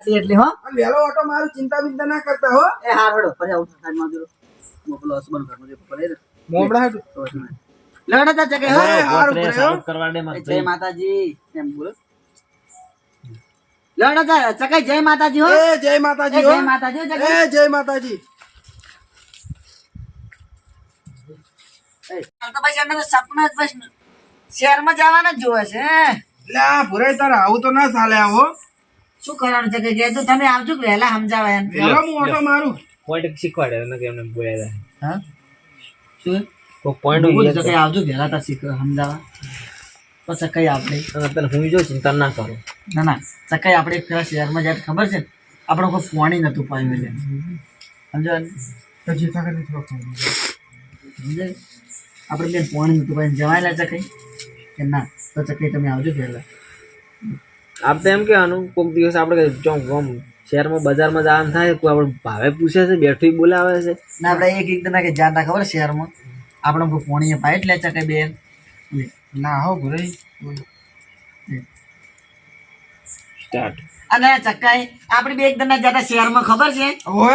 એટલે હો. વેલો ઓટો મારું ચિંતા બિંતા ના કરતા હો. એ હાર હડો પછી આવું સાઈડમાં જરો મોકલો હસબન્ડ ઘરમાં જે પકડે ને મોમડા હાટુ. તો જ તા ચકે હો હાર ઉપર કરવા દે મત જય માતાજી એમ બોલો. લડો તા ચકે જય માતાજી હો. એ જય માતાજી હો. જય માતાજી જગે એ જય માતાજી. તો પછી એમને સપના જ બસ શહેરમાં જવાના જ જોવે છે એટલે આ ભુરાઈ તારે આવું તો ના ચાલે આવો. શું કરવાનું છે? કે કીધું તમે આવજો કે વહેલા સમજાવે એમ. વહેલો હું ઓટો મારું. પોઈન્ટ શીખવાડે એને કે એમને બોલ્યા હા? શું? કોઈ પોઈન્ટ હું જ કઈ આવજો વહેલા તા શીખ સમજાવા. પછી કઈ આપણે. તને હું જો ચિંતા ના કરો. ના ના ચકાઈ આપણે ફેરા શહેરમાં જાય ખબર છે આપણો કોઈ ફોણી નતું પાયું એટલે સમજો તો જીતા કરી થોડો સમજે આપણે બેન ફોણી નતું પાયું જવાયેલા ચકાઈ કે ના તો ચકાઈ તમે આવજો પહેલા આપ તો એમ કહેવાનું કોઈક દિવસ આપણે ચોક ગમ શહેરમાં બજારમાં જવાનું થાય કોઈ આપણે ભાવે પૂછે છે બેઠું બોલાવે છે. ના આપણે એક એકદમ કે ધ્યાન ના ખબર શહેરમાં આપણે કોઈ પોણીએ પાઇટ લે ચકાઈ બેન. ના હો ભુરાઈ સ્ટાર્ટ અને ચક્કાઈ આપણે બે એક ના જતા શહેરમાં ખબર છે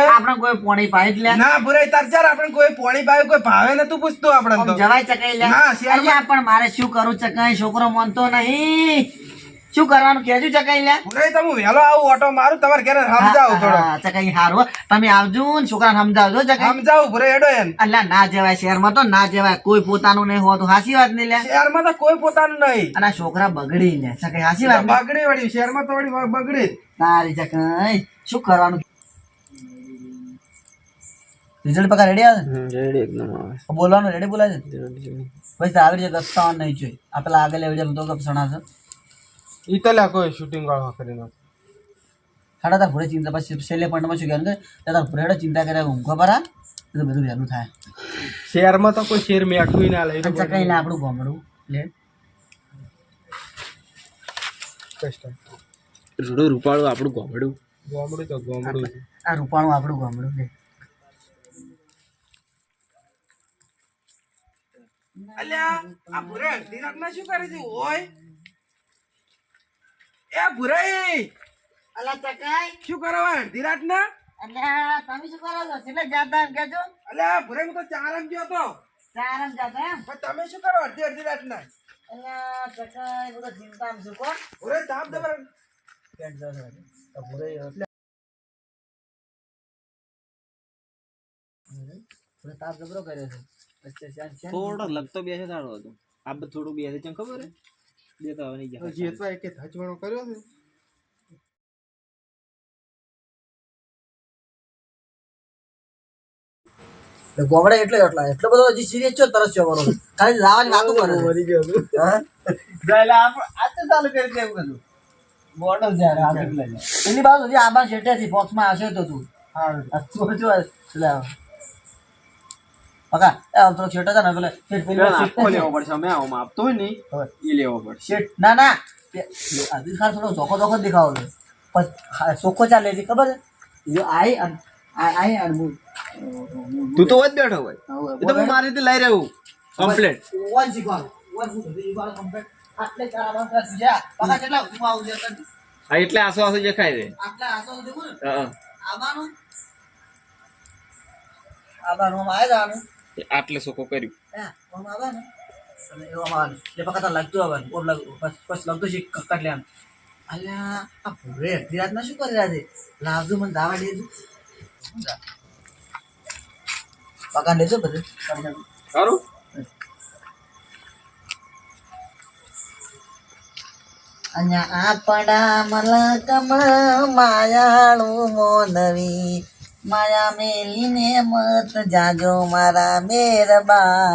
આપણે કોઈ પોણી પાઇટ લે. ના ભુરાઈ તાર ચાર આપણે કોઈ પોણી પાવે કોઈ ભાવે નતું પૂછતું આપણે તો. જવાય ચકાઈ લે. ના, શહેરમાં- પણ મારે શું કરું ચકાઈ? છોકરો માનતો નહીં. શું કરવાનું કેજો ચકાઈ લે નહીં તમે વહેલો આવું ઓટો મારું તમારે ઘરે સમજાવો થોડો. ચકાઈ હારો તમે આવજો ને છોકરાને સમજાવજો ચકાઈ. સમજાવું ભરે એડો એમ. અલ્લા ના જવાય શહેરમાં તો ના જવાય. કોઈ પોતાનું નહીં હોતું હાસી વાત નહીં લે. શહેરમાં તો કોઈ પોતાનું નહીં. અને છોકરા બગડી લે ચકાઈ હાસી વાત બગડી વળી શહેરમાં તો વળી બગડી. તારી ચકાઈ શું કરવાનું? રિઝલ્ટ પકા રેડી આવે રેડી એકદમ આવે બોલવાનું રેડી બોલાય છે? પછી તો આવી રીતે નહીં જોઈએ. આ પેલા આગળ એવી જાય તો ગપસણા છે. લ્યા કોઈ શૂટિંગ વાળો કરી નાખ સાડા તાર ભૂરે ચિંતા પછી છેલ્લે પોઈન્ટમાં શું કહેવાનું કે તાર ભૂરેડો ચિંતા કરે ઊંઘો પરા તો બધું વહેલું થાય. શહેરમાં તો કોઈ શેર મેઠું ના લે અચ્છા કઈ. ના આપણું ગોમડું લે. રૂડો રૂપાળું આપણું ગોમડું ગોમડું તો ગોમડું આ રૂપાણું આપણું ગોમડું લે. અલ્યા આ ભુરે અડધી રાતના શું કરે છે? ઓય. એ ભુરાઈ! અલા ચકાઈ શું કરો અડધી રાતના? અલ્યા તમે શું કરો છો? એટલે જાતા એમ કેજો અલ્યા ભુરાઈ હું તો ચારમ ગયો તો. ચારમ જાતા એમ? પણ તમે શું કરો અડધી અડધી રાતના? અલ્યા ચકાઈ બધો ચિંતામાં છું કોણ ભુરાઈ તાપ દે બરાબર. પેટ જશે એટલે તાપ જબરો કર્યો છે. થોડો લગતો બેસે સારો હતો. આ બધું થોડું બેસે છે ખબર હે બે નહીં તો જાય જે તો એકે કર્યો છે ગોમડે એટલે એટલા એટલો બધો હજી સિરિયસ છો તરસ છો મારો ખાલી લાવાની વાતો કરે. મરી ગયો છું. હા? એટલે આ તો ચાલુ કરી દે એમ કીધું બોર્ડર જાય આ એટલે એની બાજુ હજી આબા શેઠેથી પોચમાં હશે તો તું. તું જો એટલે પકા આમ થોડોક શેઠ હતા ને પેલા શેઠ પેલી વાર શેઠ આપવો નથી. લેવો પડશે અમે આવો આપતો હોય ને એ લેવો પડશે. શેઠ ના ના. આદિલ ખાન થોડો ચોખ્ખો ચોખ્ખો દેખાવો છે. પણ ચોખ્ખો ચાલે છે ખબર છે? આઈ આઈ અને હું તું તો જ બેઠો હોય. એ તો હું મારી રીતે લઈ રહ્યો કમ્પ્લેટ વન વન. આટલે ચાર કેટલા હું આવું છે હા એટલે આસો આસો દેખાય છે. આટલા આસો આય જવાનું આટલે સોકો કર્યું. આપણા મલકમાં માયાળું મોનવી માયા મેલીને મત જાજો મારા મેરબા.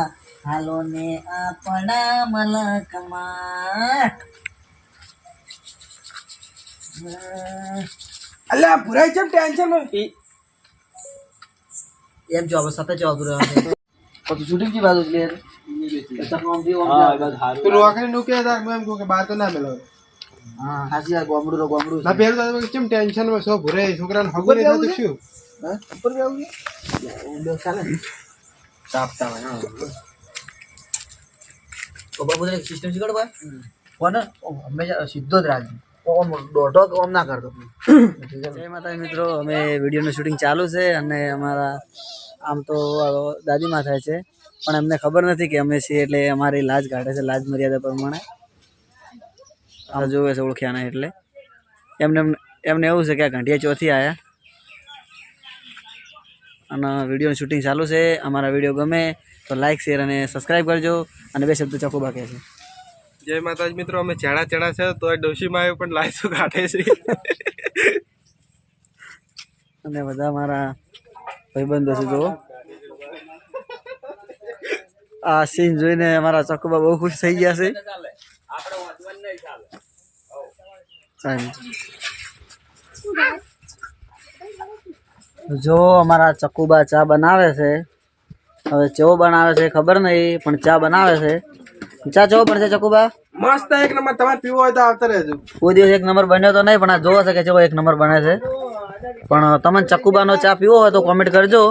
હાલો ને આપણા મલકમાં. અલ્યા ભુરાઈ કેમ ટેન્શન એમ જોબ સાથે જોબ રહેવાનું પછી છૂટી ગઈ બાજુ ક્લિયર હા એ બધું સારું તું રોકડી નું કે તાર એમ કહું કે બા તો ના મેલો હા હાજી આ ગોમડું ગોમડું ના પેલું કેમ ટેન્શનમાં છો ભુરાઈ છોકરાને શું? ભાઈ કોને હંમેશા સીધો જ રાખજો ઓમ દોઢો કે ઓમ ના કરતો જય માતાજી મિત્રો અમે વિડીયોનું શૂટિંગ ચાલુ છે અને અમારા આમ તો દાદીમાં થાય છે પણ અમને ખબર નથી કે અમે છીએ એટલે અમારી લાજ કાઢે છે લાજ મર્યાદા પ્રમાણે આ જોવે છે ઓળખ્યાના એટલે એમને એમને એવું છે કે આ ઘંટિયા ચોથી આવ્યા અને વિડીયોનું શૂટિંગ ચાલુ છે અમારા વીડિયો ગમે તો લાઇક શેર અને સબસ્ક્રાઈબ કરજો. અને બે શબ્દ ચોખ્ખું બાકી છે. જય માતાજી મિત્રો અમે ચેડા ચેડા છે તો ડોશીમાં આવ્યો પણ લાઈસો કાઢે છે. અને બધા મારા ભાઈબંધો છે જુઓ. આ સીન જોઈને અમારા ચોખ્ખુબા બહુ ખુશ થઈ ગયા છે. સારું. જો અમારા ચકુબા ચા બનાવે છે. હવે ચેવો બનાવે છે ખબર નહીં પણ ચા બનાવે છે. ચા ચેવો બનશે ચકુબા? મસ્ત એક નંબર તમારે પીવો હોય તો આવતા રહેજો. કોઈ દિવસ એક નંબર બન્યો તો નહીં પણ આ જોવો છે કે ચેવો એક નંબર બને છે. પણ તમને ચકુબાનો ચા પીવો હોય તો કોમેન્ટ કરજો.